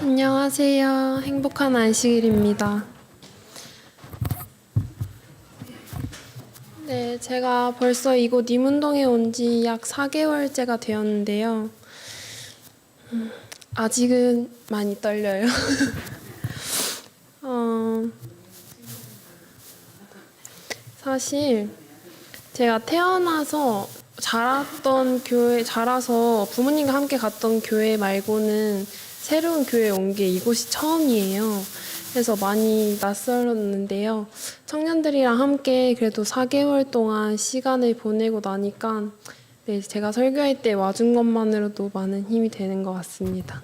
안녕하세요. 행복한 안식일입니다. 네, 제가 벌써 이곳 임운동에 온 지 약 4개월째가 되었는데요. 음, 아직은 많이 떨려요. 어, 사실 제가 태어나서 자랐던 교회, 자라서 부모님과 함께 갔던 교회 말고는 새로운 교회에 온 게 이곳이 처음이에요. 그래서 많이 낯설었는데요. 청년들이랑 함께 그래도 4개월 동안 시간을 보내고 나니까 네, 제가 설교할 때 와준 것만으로도 많은 힘이 되는 것 같습니다.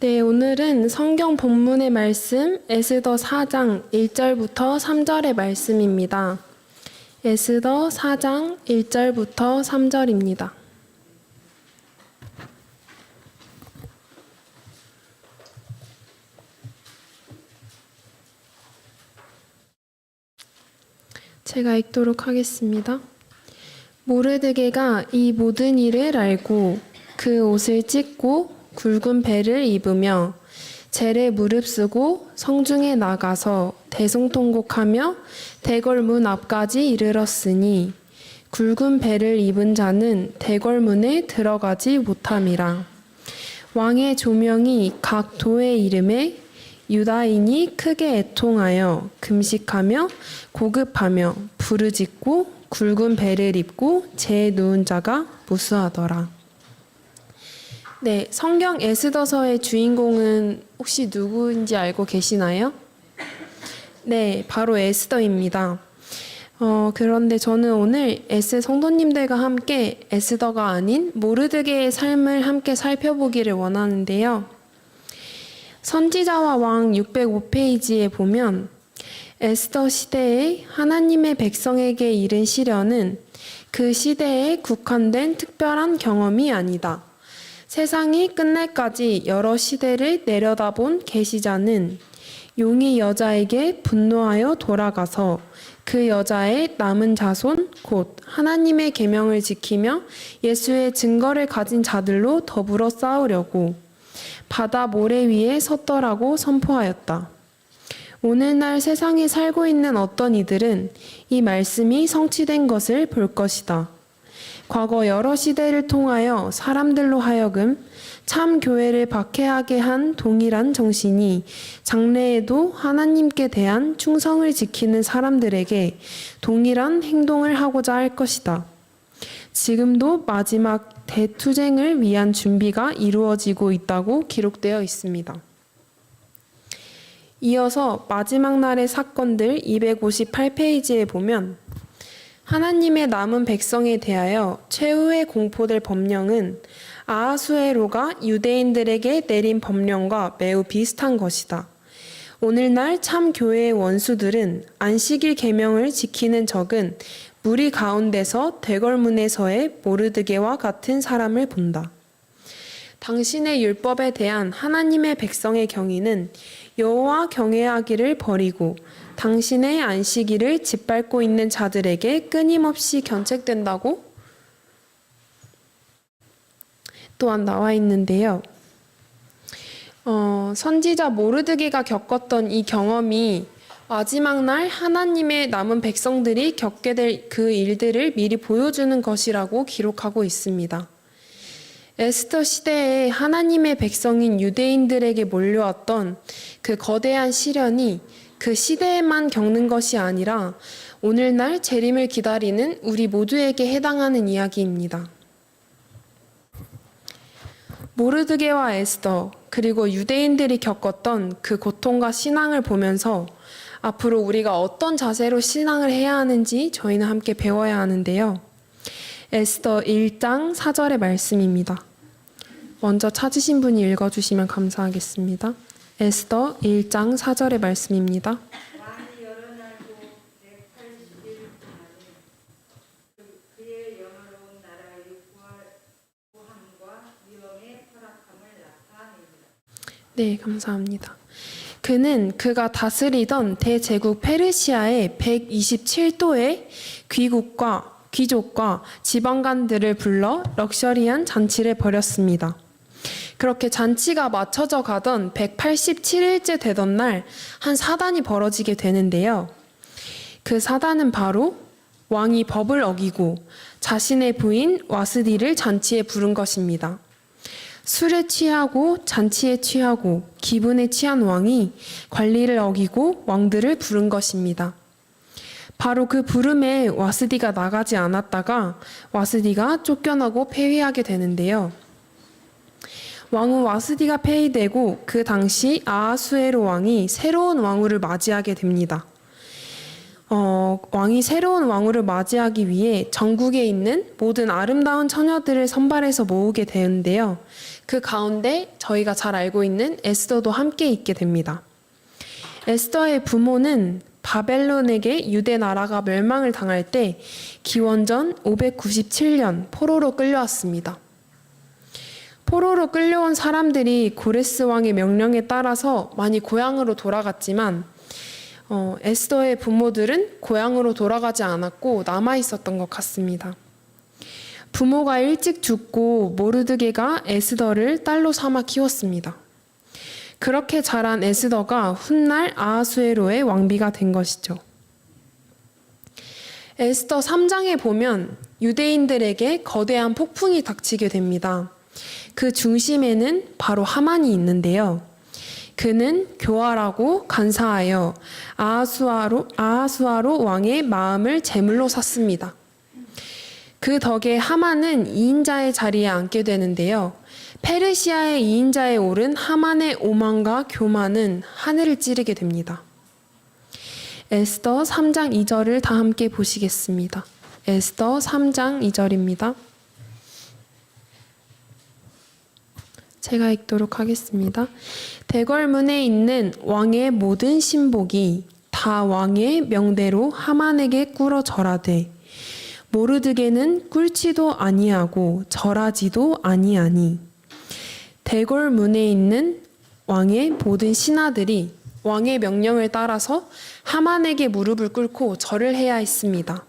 네, 오늘은 성경 본문의 말씀 에스더 4장 1절부터 3절의 말씀입니다. 에스더 4장 1절부터 3절입니다. 제가 읽도록 하겠습니다. 모르드게가 이 모든 일을 알고 그 옷을 찢고 굵은 배를 입으며 재래 무릅쓰고 성중에 나가서 대성통곡하며 대궐문 앞까지 이르렀으니 굵은 배를 입은 자는 대궐문에 들어가지 못함이라 왕의 조명이 각 도의 이름에 유다인이 크게 애통하여 금식하며 고급하며 부르짖고 굵은 배를 입고 재 누운 자가 무수하더라. 네, 성경 에스더서의 주인공은 혹시 누구인지 알고 계시나요? 네, 바로 에스더입니다. 어, 그런데 저는 오늘 에스 성도님들과 함께 에스더가 아닌 모르드게의 삶을 함께 살펴보기를 원하는데요. 선지자와 왕 605페이지에 보면 에스더 시대에 하나님의 백성에게 이른 시련은 그 시대에 국한된 특별한 경험이 아니다. 세상이 끝날까지 여러 시대를 내려다본 계시자는 용이 여자에게 분노하여 돌아가서 그 여자의 남은 자손 곧 하나님의 계명을 지키며 예수의 증거를 가진 자들로 더불어 싸우려고 바다 모래 위에 섰더라고 선포하였다. 오늘날 세상에 살고 있는 어떤 이들은 이 말씀이 성취된 것을 볼 것이다. 과거 여러 시대를 통하여 사람들로 하여금 참 교회를 박해하게 한 동일한 정신이 장래에도 하나님께 대한 충성을 지키는 사람들에게 동일한 행동을 하고자 할 것이다. 지금도 마지막 대투쟁을 위한 준비가 이루어지고 있다고 기록되어 있습니다. 이어서 마지막 날의 사건들 258페이지에 보면 하나님의 남은 백성에 대하여 최후의 공포될 법령은 아하수에로가 유대인들에게 내린 법령과 매우 비슷한 것이다. 오늘날 참 교회의 원수들은 안식일 계명을 지키는 적은 무리 가운데서 대궐문에서의 모르드게와 같은 사람을 본다. 당신의 율법에 대한 하나님의 백성의 경위는 여호와 경외하기를 버리고 당신의 안식일을 짓밟고 있는 자들에게 끊임없이 견책된다고 또한 나와 있는데요. 어, 선지자 모르드게가 겪었던 이 경험이 마지막 날 하나님의 남은 백성들이 겪게 될 그 일들을 미리 보여주는 것이라고 기록하고 있습니다. 에스터 시대에 하나님의 백성인 유대인들에게 몰려왔던 그 거대한 시련이 그 시대에만 겪는 것이 아니라 오늘날 재림을 기다리는 우리 모두에게 해당하는 이야기입니다. 모르드게와 에스더 그리고 유대인들이 겪었던 그 고통과 신앙을 보면서 앞으로 우리가 어떤 자세로 신앙을 해야 하는지 저희는 함께 배워야 하는데요. 에스더 1장 4절의 말씀입니다. 먼저 찾으신 분이 읽어주시면 감사하겠습니다. 에스더 1장 4절의 말씀입니다. 왕이 여러 날도 180일 동안에 그의 영화로운 나라의 구할 구함과 위엄의 허락함을 나타냅니다. 네, 감사합니다. 그는 그가 다스리던 대제국 페르시아의 127도의 귀국과 귀족과 지방관들을 불러 럭셔리한 잔치를 벌였습니다. 그렇게 잔치가 맞춰져 가던 187일째 되던 날 한 사단이 벌어지게 되는데요. 그 사단은 바로 왕이 법을 어기고 자신의 부인 와스디를 잔치에 부른 것입니다. 술에 취하고 잔치에 취하고 기분에 취한 왕이 관리를 어기고 왕들을 부른 것입니다. 바로 그 부름에 와스디가 나가지 않았다가 와스디가 쫓겨나고 폐위하게 되는데요. 왕후 와스디가 폐위되고 그 당시 아하수에로 왕이 새로운 왕후를 맞이하게 됩니다. 어, 왕이 새로운 왕후를 맞이하기 위해 전국에 있는 모든 아름다운 처녀들을 선발해서 모으게 되는데요. 그 가운데 저희가 잘 알고 있는 에스더도 함께 있게 됩니다. 에스더의 부모는 바벨론에게 유대 나라가 멸망을 당할 때 기원전 597년 포로로 끌려왔습니다. 포로로 끌려온 사람들이 고레스 왕의 명령에 따라서 많이 고향으로 돌아갔지만 어, 에스더의 부모들은 고향으로 돌아가지 않았고 남아 있었던 것 같습니다. 부모가 일찍 죽고 모르드게가 에스더를 딸로 삼아 키웠습니다. 그렇게 자란 에스더가 훗날 아하수에로의 왕비가 된 것이죠. 에스더 3장에 보면 유대인들에게 거대한 폭풍이 닥치게 됩니다. 그 중심에는 바로 하만이 있는데요. 그는 교활하고 간사하여 아하수아로, 아하수아로 왕의 마음을 제물로 샀습니다. 그 덕에 하만은 2인자의 자리에 앉게 되는데요. 페르시아의 2인자에 오른 하만의 오만과 교만은 하늘을 찌르게 됩니다. 에스더 3장 2절을 다 함께 보시겠습니다. 에스더 3장 2절입니다. 제가 읽도록 하겠습니다. 대궐문에 있는 왕의 모든 신복이 다 왕의 명대로 하만에게 꿇어 절하되 모르드게는 꿇지도 아니하고 절하지도 아니하니 대궐문에 있는 왕의 모든 신하들이 왕의 명령을 따라서 하만에게 무릎을 꿇고 절을 해야 했습니다.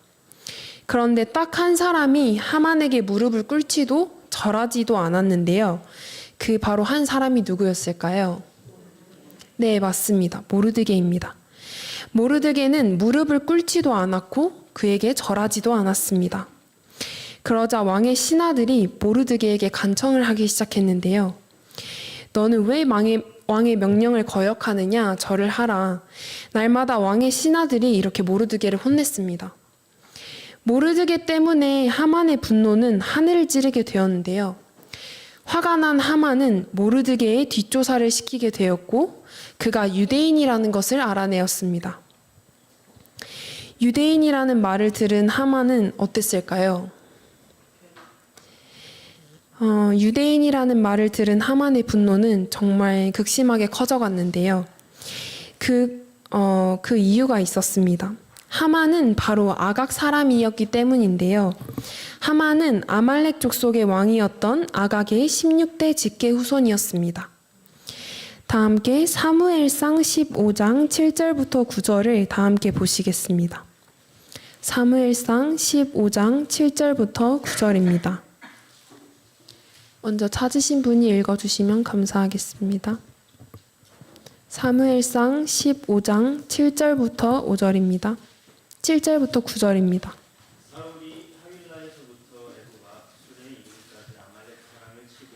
그런데 딱 한 사람이 하만에게 무릎을 꿇지도 절하지도 않았는데요. 그 바로 한 사람이 누구였을까요? 네, 맞습니다. 모르드게입니다. 모르드게는 무릎을 꿇지도 않았고 그에게 절하지도 않았습니다. 그러자 왕의 신하들이 모르드게에게 간청을 하기 시작했는데요. 너는 왜 왕의, 왕의 명령을 거역하느냐? 절을 하라. 날마다 왕의 신하들이 이렇게 모르드게를 혼냈습니다. 모르드게 때문에 하만의 분노는 하늘을 찌르게 되었는데요. 화가 난 하만은 모르드게의 뒷조사를 시키게 되었고 그가 유대인이라는 것을 알아내었습니다. 유대인이라는 말을 들은 하만은 어땠을까요? 어, 유대인이라는 말을 들은 하만의 분노는 정말 극심하게 커져갔는데요. 그, 어, 그 이유가 있었습니다. 하만은 바로 아각 사람이었기 때문인데요. 하만은 아말렉 족속의 왕이었던 아각의 16대 직계 후손이었습니다. 다 함께 사무엘상 15장 7절부터 9절을 다 함께 보시겠습니다. 사무엘상 15장 7절부터 9절입니다. 먼저 찾으신 분이 읽어주시면 감사하겠습니다. 사무엘상 15장 7절부터 5절입니다. 7절부터 9절입니다. 사울이 하윌라에서부터 에서가 술에 이르기까지 아말렉 사람을 치고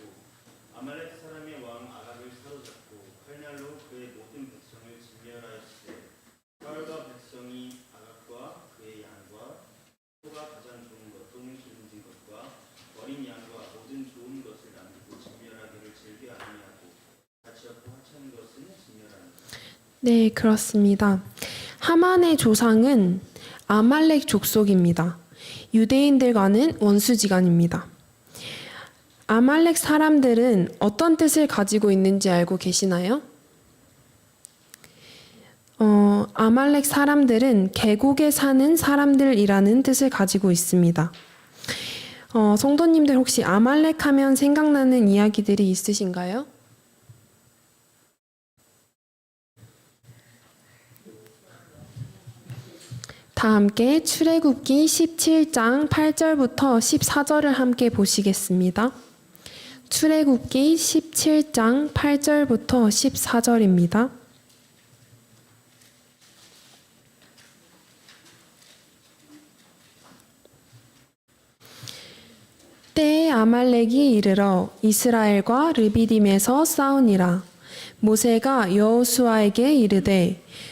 아말렉 사람의 왕 아각을 사로잡고 칼날로 그의 모든 백성을 진멸하였을 때 사울과 백성이 아각과 그의 양과 소가 가장 좋은 것 또는 기름진 것과 어린 양과 모든 좋은 것을 남기고 진멸하기를 즐겨 아니하고 같이 없고 하찮은 것은 진멸하니라 네, 그렇습니다. 하만의 조상은 아말렉 족속입니다. 유대인들과는 원수지간입니다. 아말렉 사람들은 어떤 뜻을 가지고 있는지 알고 계시나요? 어, 아말렉 사람들은 계곡에 사는 사람들이라는 뜻을 가지고 있습니다. 어, 성도님들 혹시 아말렉 하면 생각나는 이야기들이 있으신가요? 다 함께 출애굽기 17장 8절부터 14절을 함께 보시겠습니다. 출애굽기 17장 8절부터 14절입니다. 때에 아말렉이 이르러 이스라엘과 르비딤에서 싸우니라. 모세가 여호수아에게 이르되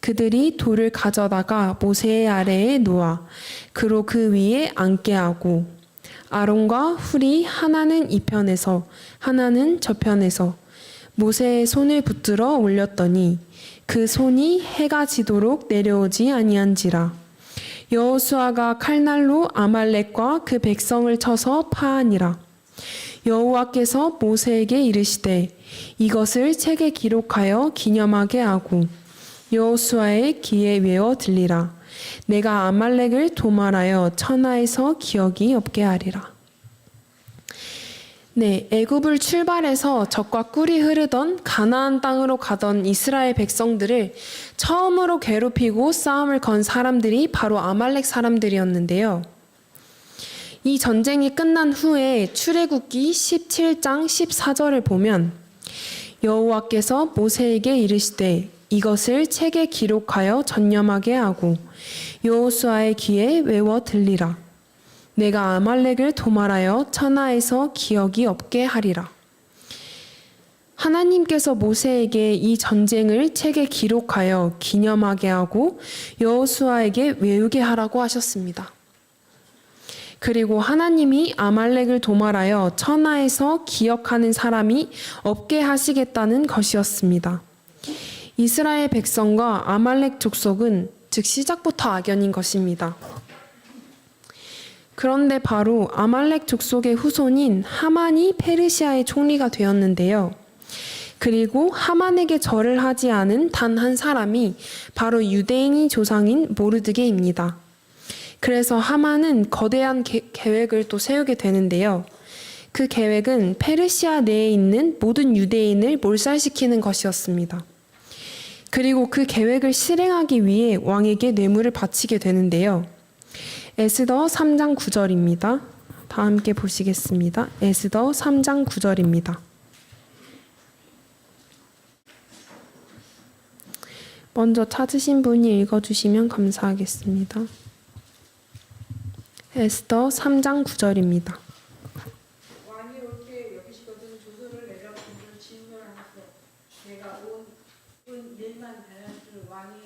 그들이 돌을 가져다가 모세의 아래에 놓아 그로 그 위에 앉게 하고 아론과 훌이 하나는 이 편에서 하나는 저 편에서 모세의 손을 붙들어 올렸더니 그 손이 해가 지도록 내려오지 아니한지라. 여호수아가 칼날로 아말렉과 그 백성을 쳐서 파하니라. 여호와께서 모세에게 이르시되 이것을 책에 기록하여 기념하게 하고 여호수아의 귀에 외워 들리라 내가 아말렉을 도말하여 천하에서 기억이 없게 하리라 네, 애굽을 출발해서 적과 꿀이 흐르던 가나안 땅으로 가던 이스라엘 백성들을 처음으로 괴롭히고 싸움을 건 사람들이 바로 아말렉 사람들이었는데요. 이 전쟁이 끝난 후에 출애굽기 17장 14절을 보면 여호와께서 모세에게 이르시되 이것을 책에 기록하여 전념하게 하고 여호수아의 귀에 외워 들리라. 내가 아말렉을 도말하여 천하에서 기억이 없게 하리라. 하나님께서 모세에게 이 전쟁을 책에 기록하여 기념하게 하고 여호수아에게 외우게 하라고 하셨습니다. 그리고 하나님이 아말렉을 도말하여 천하에서 기억하는 사람이 없게 하시겠다는 것이었습니다. 이스라엘 백성과 아말렉 족속은 즉 시작부터 악연인 것입니다. 그런데 바로 아말렉 족속의 후손인 하만이 페르시아의 총리가 되었는데요. 그리고 하만에게 절을 하지 않은 단 한 사람이 바로 유대인이 조상인 모르드게입니다. 그래서 하만은 거대한 계, 계획을 또 세우게 되는데요. 그 계획은 페르시아 내에 있는 모든 유대인을 몰살시키는 것이었습니다. 그리고 그 계획을 실행하기 위해 왕에게 뇌물을 바치게 되는데요. 에스더 3장 9절입니다. 다 함께 보시겠습니다. 에스더 3장 9절입니다. 먼저 찾으신 분이 읽어주시면 감사하겠습니다. 에스더 3장 9절입니다. 왕이 올 때 여기시거든 조서를 내려 그를 진멸하소 내가 온, 온 일만 다ян을 왕이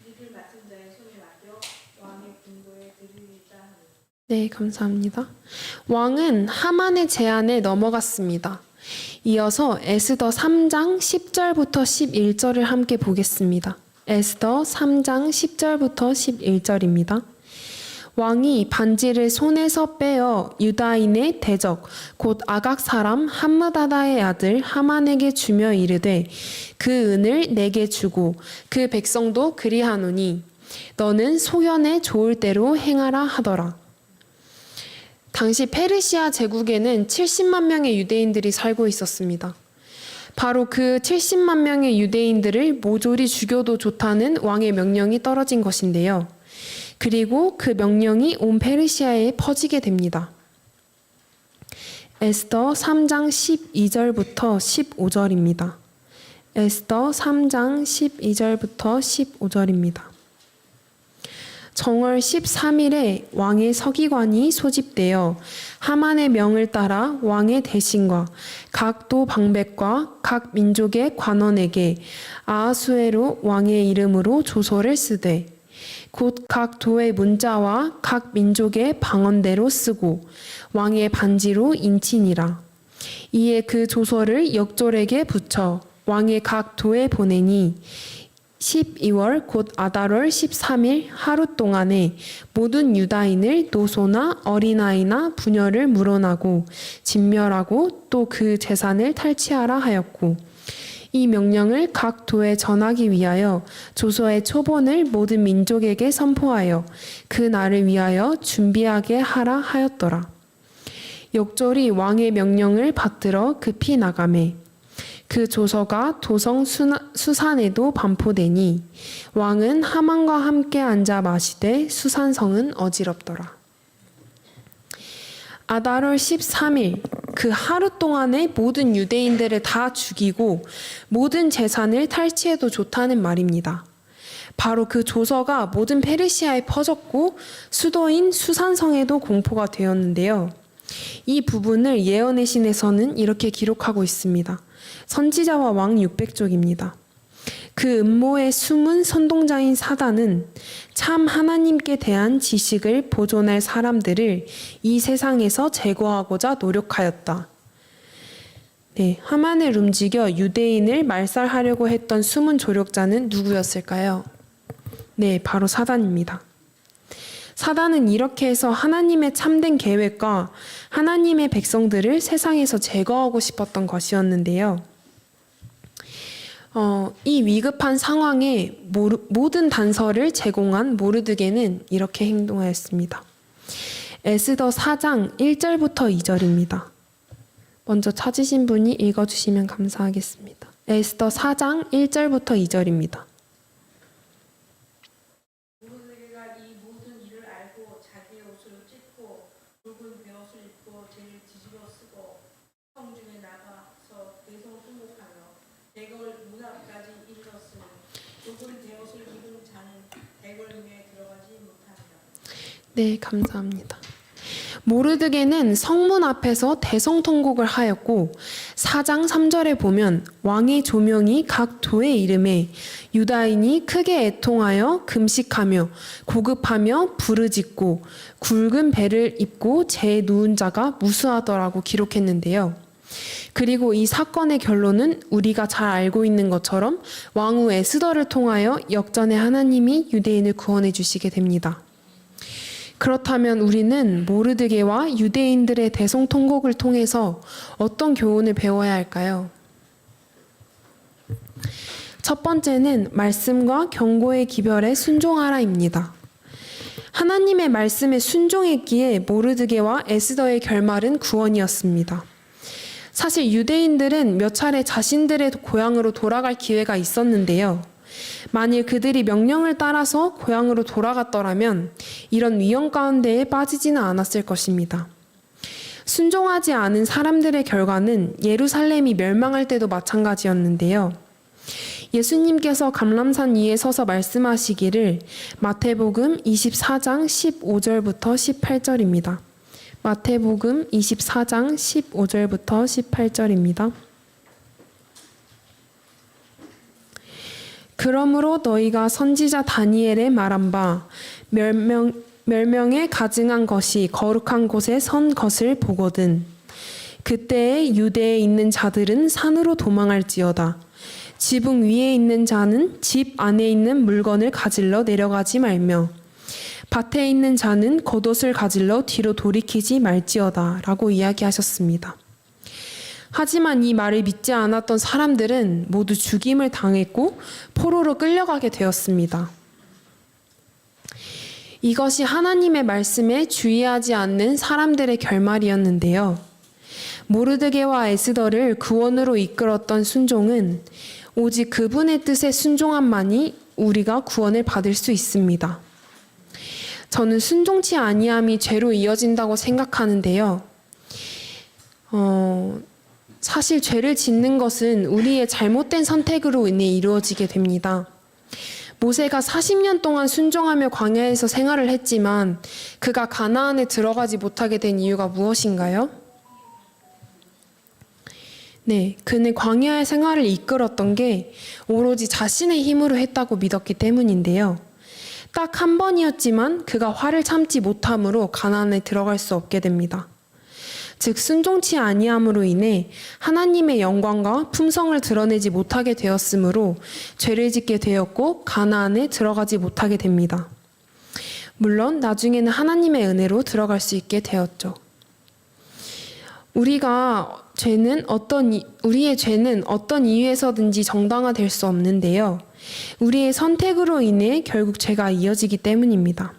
일을 맡은 자의 손에 맡겨 왕의 군도에 드리리다 하니 네, 감사합니다. 왕은 하만의 제안에 넘어갔습니다. 이어서 에스더 3장 10절부터 11절을 함께 보겠습니다. 에스더 3장 10절부터 11절입니다. 왕이 반지를 손에서 빼어 유다인의 대적 곧 아각 사람 함므다다의 아들 하만에게 주며 이르되 그 은을 내게 주고 그 백성도 그리하노니 너는 소견에 좋을 대로 행하라 하더라. 당시 페르시아 제국에는 70만 명의 유대인들이 살고 있었습니다. 바로 그 70만 명의 유대인들을 모조리 죽여도 좋다는 왕의 명령이 떨어진 것인데요. 그리고 그 명령이 온 페르시아에 퍼지게 됩니다. 에스더 3장 12절부터 15절입니다. 에스더 3장 12절부터 15절입니다. 정월 13일에 왕의 서기관이 소집되어 하만의 명을 따라 왕의 대신과 각 도 방백과 각 민족의 관원에게 아하수에로 왕의 이름으로 조서를 쓰되 곧 각 도의 문자와 각 민족의 방언대로 쓰고 왕의 반지로 인치니라. 이에 그 조서를 역졸에게 붙여 왕의 각 도에 보내니 12월 곧 아달월 13일 하루 동안에 모든 유다인을 노소나 어린아이나 부녀를 물어나고 진멸하고 또 그 재산을 탈취하라 하였고 이 명령을 각 도에 전하기 위하여 조서의 초본을 모든 민족에게 선포하여 그 날을 위하여 준비하게 하라 하였더라. 역졸이 왕의 명령을 받들어 급히 나가매 그 조서가 도성 수산에도 반포되니 왕은 하만과 함께 앉아 마시되 수산성은 어지럽더라. 아달월 13일 그 하루 동안에 모든 유대인들을 다 죽이고 모든 재산을 탈취해도 좋다는 말입니다. 바로 그 조서가 모든 페르시아에 퍼졌고 수도인 수산성에도 공포가 되었는데요. 이 부분을 예언의 신에서는 이렇게 기록하고 있습니다. 선지자와 왕 600쪽입니다. 그 음모의 숨은 선동자인 사단은 참 하나님께 대한 지식을 보존할 사람들을 이 세상에서 제거하고자 노력하였다. 네, 하만을 움직여 유대인을 말살하려고 했던 숨은 조력자는 누구였을까요? 네, 바로 사단입니다. 사단은 이렇게 해서 하나님의 참된 계획과 하나님의 백성들을 세상에서 제거하고 싶었던 것이었는데요. 어, 이 위급한 상황에 모르, 모든 단서를 제공한 모르드게는 이렇게 행동하였습니다. 에스더 4장 1절부터 2절입니다. 먼저 찾으신 분이 읽어주시면 감사하겠습니다. 에스더 4장 1절부터 2절입니다. 모르드게가 이 모든 일을 알고 자기의 옷을 찢고 붉은 베옷을 입고 죄를 뒤집어 쓰고 성중에 나가서 대성 통곡하며 대궐 문 앞까지 이르렀으니 붉은 베옷을 입은 자는 대궐문에 들어가지 못하니라. 네, 감사합니다. 모르드게는 성문 앞에서 대성통곡을 하였고 4장 3절에 보면 왕의 조명이 각 도의 이름에 유다인이 크게 애통하여 금식하며 고급하며 부르짖고 굵은 배를 입고 제 누운 자가 무수하더라고 기록했는데요. 그리고 이 사건의 결론은 우리가 잘 알고 있는 것처럼 왕후 에스더를 통하여 역전의 하나님이 유대인을 구원해 주시게 됩니다. 그렇다면 우리는 모르드게와 유대인들의 대성통곡을 통해서 어떤 교훈을 배워야 할까요? 첫 번째는 말씀과 경고의 기별에 순종하라입니다. 하나님의 말씀에 순종했기에 모르드게와 에스더의 결말은 구원이었습니다. 사실 유대인들은 몇 차례 자신들의 고향으로 돌아갈 기회가 있었는데요. 만일 그들이 명령을 따라서 고향으로 돌아갔더라면 이런 위험 가운데에 빠지지는 않았을 것입니다. 순종하지 않은 사람들의 결과는 예루살렘이 멸망할 때도 마찬가지였는데요. 예수님께서 감람산 위에 서서 말씀하시기를 마태복음 24장 15절부터 18절입니다. 마태복음 24장 15절부터 18절입니다. 그러므로 너희가 선지자 다니엘의 말한 바 멸명 멸명에 가증한 것이 거룩한 곳에 선 것을 보거든 그때에 유대에 있는 자들은 산으로 도망할지어다 지붕 위에 있는 자는 집 안에 있는 물건을 가질러 내려가지 말며 밭에 있는 자는 겉옷을 가질러 뒤로 돌이키지 말지어다라고 이야기하셨습니다. 하지만 이 말을 믿지 않았던 사람들은 모두 죽임을 당했고 포로로 끌려가게 되었습니다. 이것이 하나님의 말씀에 주의하지 않는 사람들의 결말이었는데요. 모르드게와 에스더를 구원으로 이끌었던 순종은 오직 그분의 뜻에 순종함만이 우리가 구원을 받을 수 있습니다. 저는 순종치 아니함이 죄로 이어진다고 생각하는데요. 어, 사실 죄를 짓는 것은 우리의 잘못된 선택으로 인해 이루어지게 됩니다. 모세가 40년 동안 순종하며 광야에서 생활을 했지만 그가 가나안에 들어가지 못하게 된 이유가 무엇인가요? 네, 그는 광야의 생활을 이끌었던 게 오로지 자신의 힘으로 했다고 믿었기 때문인데요. 딱 한 번이었지만 그가 화를 참지 못함으로 가나안에 들어갈 수 없게 됩니다. 즉 순종치 아니함으로 인해 하나님의 영광과 품성을 드러내지 못하게 되었으므로 죄를 짓게 되었고 가나안에 들어가지 못하게 됩니다. 물론 나중에는 하나님의 은혜로 들어갈 수 있게 되었죠. 우리가 죄는 어떤 이- 우리의 죄는 어떤 이유에서든지 정당화될 수 없는데요. 우리의 선택으로 인해 결국 죄가 이어지기 때문입니다.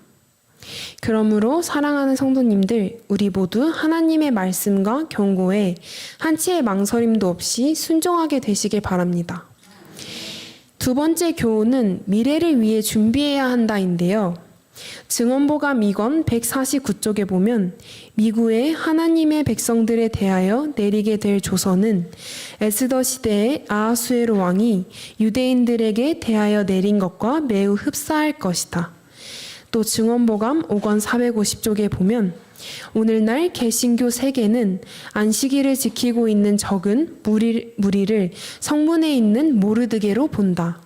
그러므로 사랑하는 성도님들, 우리 모두 하나님의 말씀과 경고에 한치의 망설임도 없이 순종하게 되시길 바랍니다. 두 번째 교훈은 미래를 위해 준비해야 한다인데요. 증언보감 2권 149쪽에 보면 미국의 하나님의 백성들에 대하여 내리게 될 조서는 에스더 시대의 아하수에로 왕이 유대인들에게 대하여 내린 것과 매우 흡사할 것이다. 또 증언보감 5권 450쪽에 보면 오늘날 개신교 세계는 안식일을 지키고 있는 적은 무리, 무리를 성문에 있는 모르드게로 본다.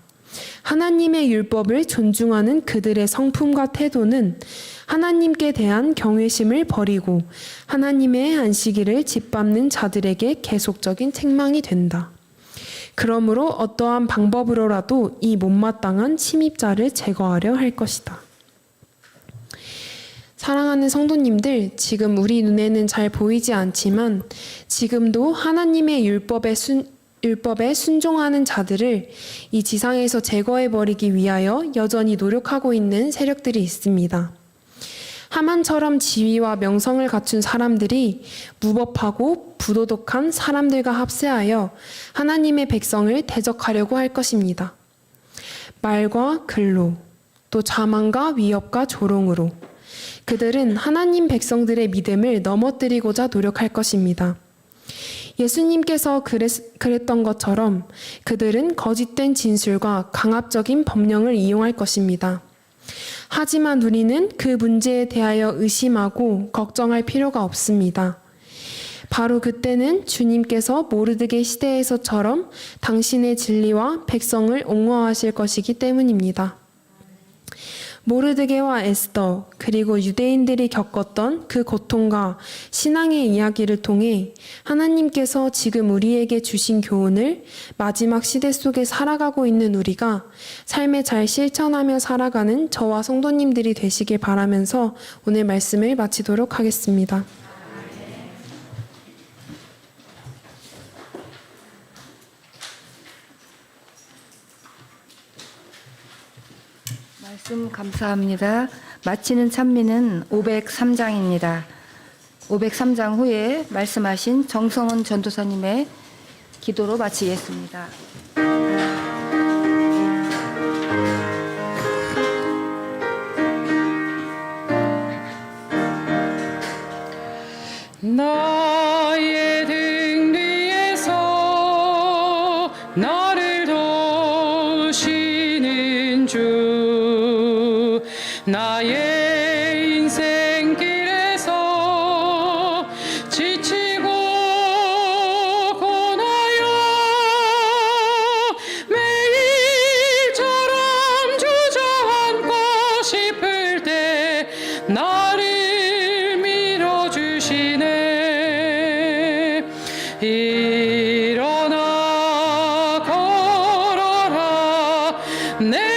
하나님의 율법을 존중하는 그들의 성품과 태도는 하나님께 대한 경외심을 버리고 하나님의 안식일을 짓밟는 자들에게 계속적인 책망이 된다. 그러므로 어떠한 방법으로라도 이 못마땅한 침입자를 제거하려 할 것이다. 사랑하는 성도님들, 지금 우리 눈에는 잘 보이지 않지만 지금도 하나님의 율법에 순, 율법에 순종하는 자들을 이 지상에서 제거해버리기 위하여 여전히 노력하고 있는 세력들이 있습니다. 하만처럼 지위와 명성을 갖춘 사람들이 무법하고 부도덕한 사람들과 합세하여 하나님의 백성을 대적하려고 할 것입니다. 말과 글로, 또 자만과 위협과 조롱으로 그들은 하나님 백성들의 믿음을 넘어뜨리고자 노력할 것입니다. 예수님께서 그랬, 그랬 던 것처럼 그들은 거짓된 진술과 강압적인 법령을 이용할 것입니다. 하지만 우리는 그 문제에 대하여 의심하고 걱정할 필요가 없습니다. 바로 그때는 주님께서 모르드게 시대에서처럼 당신의 진리와 백성을 옹호하실 것이기 때문입니다. 모르드게와 에스더 그리고 유대인들이 겪었던 그 고통과 신앙의 이야기를 통해 하나님께서 지금 우리에게 주신 교훈을 마지막 시대 속에 살아가고 있는 우리가 삶에 잘 실천하며 살아가는 저와 성도님들이 되시길 바라면서 오늘 말씀을 마치도록 하겠습니다. 말씀 감사합니다. 마치는 찬미는 503장입니다. 503장 후에 말씀하신 정성원 전도사님의 기도로 마치겠습니다. 나 걸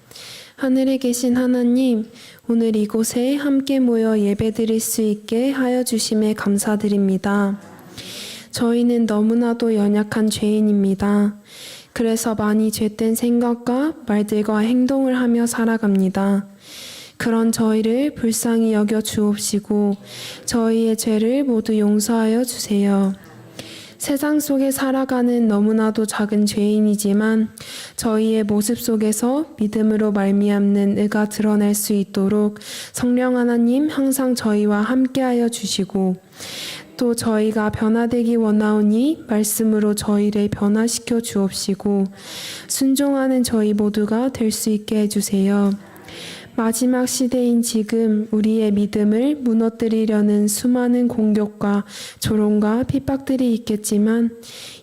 하늘에 계신 하나님, 오늘 이곳에 함께 모여 예배 드릴 수 있게 하여 주심에 감사드립니다. 저희는 너무나도 연약한 죄인입니다. 그래서 많이 죄된 생각과 말들과 행동을 하며 살아갑니다. 그런 저희를 불쌍히 여겨 주옵시고 저희의 죄를 모두 용서하여 주세요. 세상 속에 살아가는 너무나도 작은 죄인이지만 저희의 모습 속에서 믿음으로 말미암는 의가 드러날 수 있도록 성령 하나님 항상 저희와 함께하여 주시고 또 저희가 변화되기 원하오니 말씀으로 저희를 변화시켜 주옵시고 순종하는 저희 모두가 될 수 있게 해주세요. 마지막 시대인 지금 우리의 믿음을 무너뜨리려는 수많은 공격과 조롱과 핍박들이 있겠지만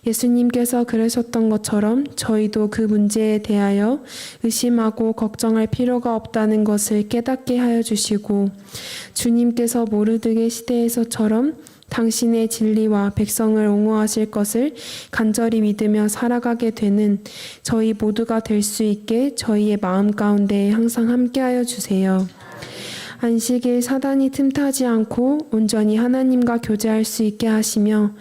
예수님께서 그러셨던 것처럼 저희도 그 문제에 대하여 의심하고 걱정할 필요가 없다는 것을 깨닫게 하여 주시고 주님께서 모르드게 시대에서처럼 당신의 진리와 백성을 옹호하실 것을 간절히 믿으며 살아가게 되는 저희 모두가 될 수 있게 저희의 마음 가운데 항상 함께하여 주세요. 안식일 사단이 틈타지 않고 온전히 하나님과 교제할 수 있게 하시며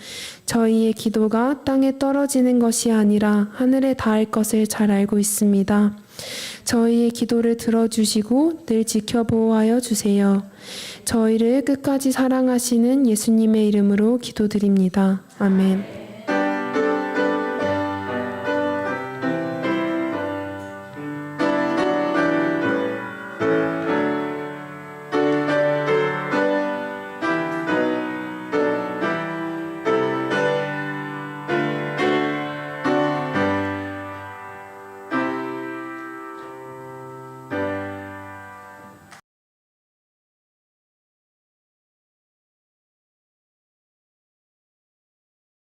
저희의 기도가 땅에 떨어지는 것이 아니라 하늘에 닿을 것을 잘 알고 있습니다. 저희의 기도를 들어주시고 늘 지켜보호하여 주세요. 저희를 끝까지 사랑하시는 예수님의 이름으로 기도드립니다. 아멘.